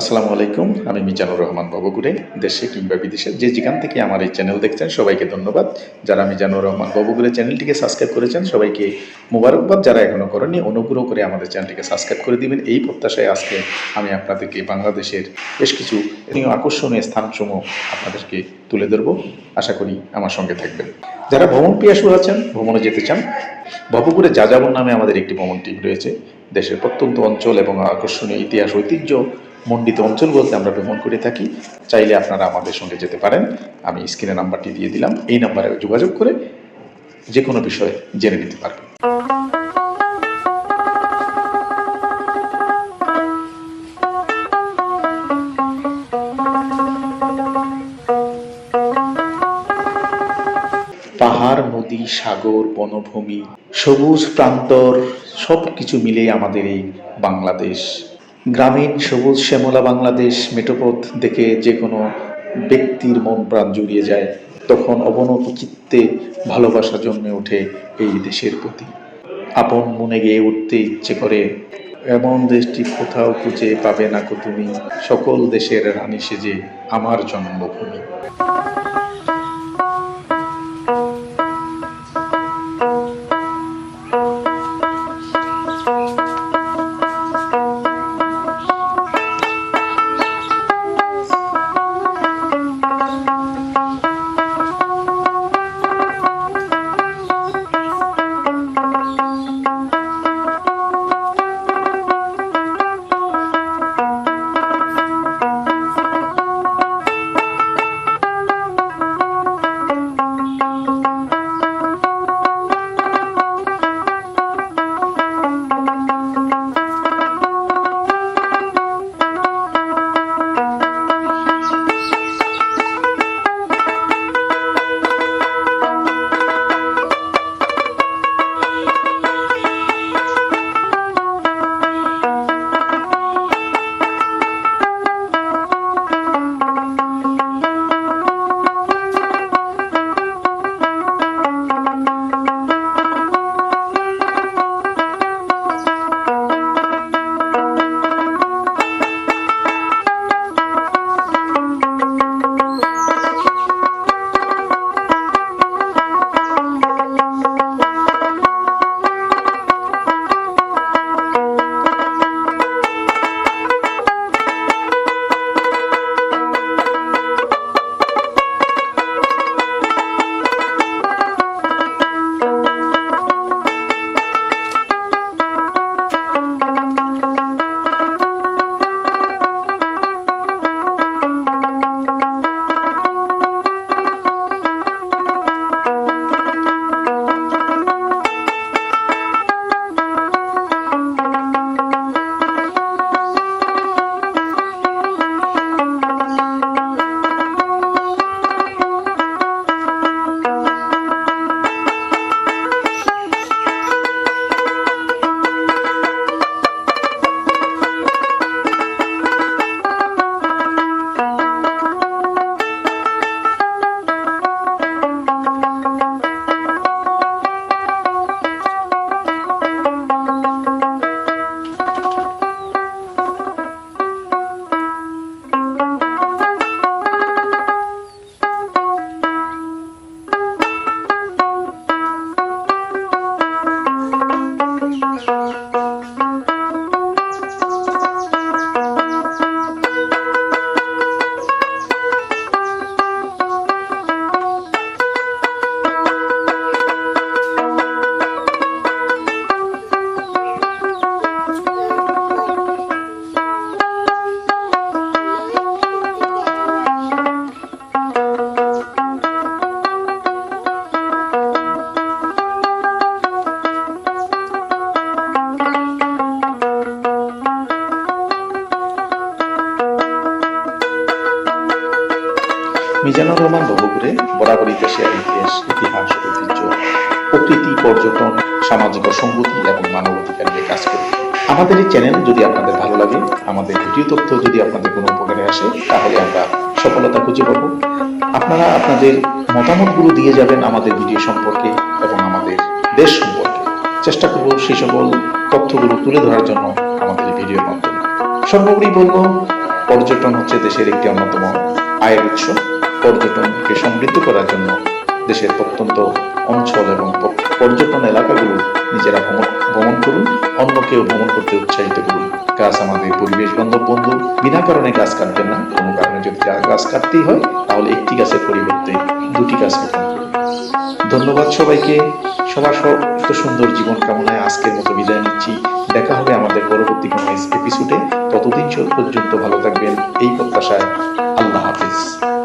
আসসালামু আলাইকুম, আমি মিজানুর রহমান বাবুগুড়ে দেশে কিংবা বিদেশে যে যেখান থেকে আমার এই চ্যানেল দেখছেন, সবাইকে ধন্যবাদ। যারা মিজানুর রহমান বাবুগুড়ে চ্যানেলটিকে সাবস্ক্রাইব করেছেন, সবাইকে মোবারকবাদ। যারা এখনও করেনি অনুগ্রহ করে আমাদের চ্যানেলটিকে সাবস্ক্রাইব করে দিবেন। এই প্রত্যাশায় আজকে আমি আপনাদেরকে বাংলাদেশের বেশ কিছু আকর্ষণীয় স্থানসমূহ আপনাদেরকে তুলে ধরবো। আশা করি আমার সঙ্গে থাকবেন। যারা ভ্রমণ পিয়াসু আছেন, ভ্রমণে যেতে চান ভবপুরে যাযাবর নামে আমাদের একটি ভ্রমণ টিম রয়েছে। দেশের প্রত্যন্ত অঞ্চল এবং আকর্ষণীয় ইতিহাস, ঐতিহ্য মণ্ডিত বলতে আমরা ভ্রমণ করে থাকি। চাইলে আপনারা আমাদের সঙ্গে যেতে পারেন। আমি স্ক্রিনে নাম্বারটি দিয়ে দিলাম। এই নাম্বারে যোগাযোগ করে যে কোনো বিষয়ে জেনে নিতে পারবেন। পাহাড়, নদী, সাগর, বনভূমি, সবুজ প্রান্তর সব কিছু মিলে আমাদের এই বাংলাদেশ গ্রামীণ সবুজ শ্যামলা বাংলাদেশ মেটোপথ দেখে যে কোনো ব্যক্তির মন প্রাণ জুড়িয়ে যায়, তখন অবনত চিত্তে ভালোবাসা জন্মে ওঠে এই দেশের প্রতি। আপন মনে গেয়ে উঠতে ইচ্ছে করে, এমন দেশটি কোথাও খুঁজে পাবে না কো তুমি? সকল দেশের রানী সেজে আমার জন্মভূমি। মিজানুর রহমান বাবুপুরে বরাবরই দেশের ইতিহাস ইতিহাস, ঐতিহ্য, প্রকৃতি, পর্যটন, সামাজিক অসঙ্গতি এবং মানবাধিকার নিয়ে কাজ করি। আমাদের এই চ্যানেল যদি আপনাদের ভালো লাগে, আমাদের ভিডিও তথ্য যদি আপনাদের কোনো উপকারে আসে, তাহলে আমরা সফলতা খুঁজে পাবো। আপনারা আপনাদের মতামতগুলো দিয়ে যাবেন আমাদের ভিডিও সম্পর্কে এবং আমাদের দেশ সম্পর্কে। চেষ্টা করব সেই সকল তথ্যগুলো তুলে ধরার জন্য আমাদের ভিডিওর মাধ্যমে। সর্বোপরি বলব, পর্যটন হচ্ছে দেশের একটি অন্যতম আয়ের উৎস। পর্যটনকে সমৃদ্ধ করার জন্য দেশের প্রত্যন্ত অঞ্চল এবং পর্যটন এলাকাগুলো নিজেরা ভ্রমণ ভ্রমণ করুন, অন্যকেও ভ্রমণ করতে উৎসাহিত করুন। গাছ আমাদের পরিবেশ বান্ধব বন্ধু। বিনা কারণে গাছ কাটবেন না। কোনো কারণে যদি গাছ কাটতেই হয়, তাহলে একটি গাছের পরিবর্তে দুটি গাছ রোপণ ধন্যবাদ সবাইকে। সবার এত সুন্দর জীবন কামনায় আজকের মতো বিদায় নিচ্ছি। দেখা হবে আমাদের পরবর্তী কোনো এপিসোডে। ততদিন পর্যন্ত ভালো থাকবেন। এই প্রত্যাশায় আল্লাহ হাফিজ।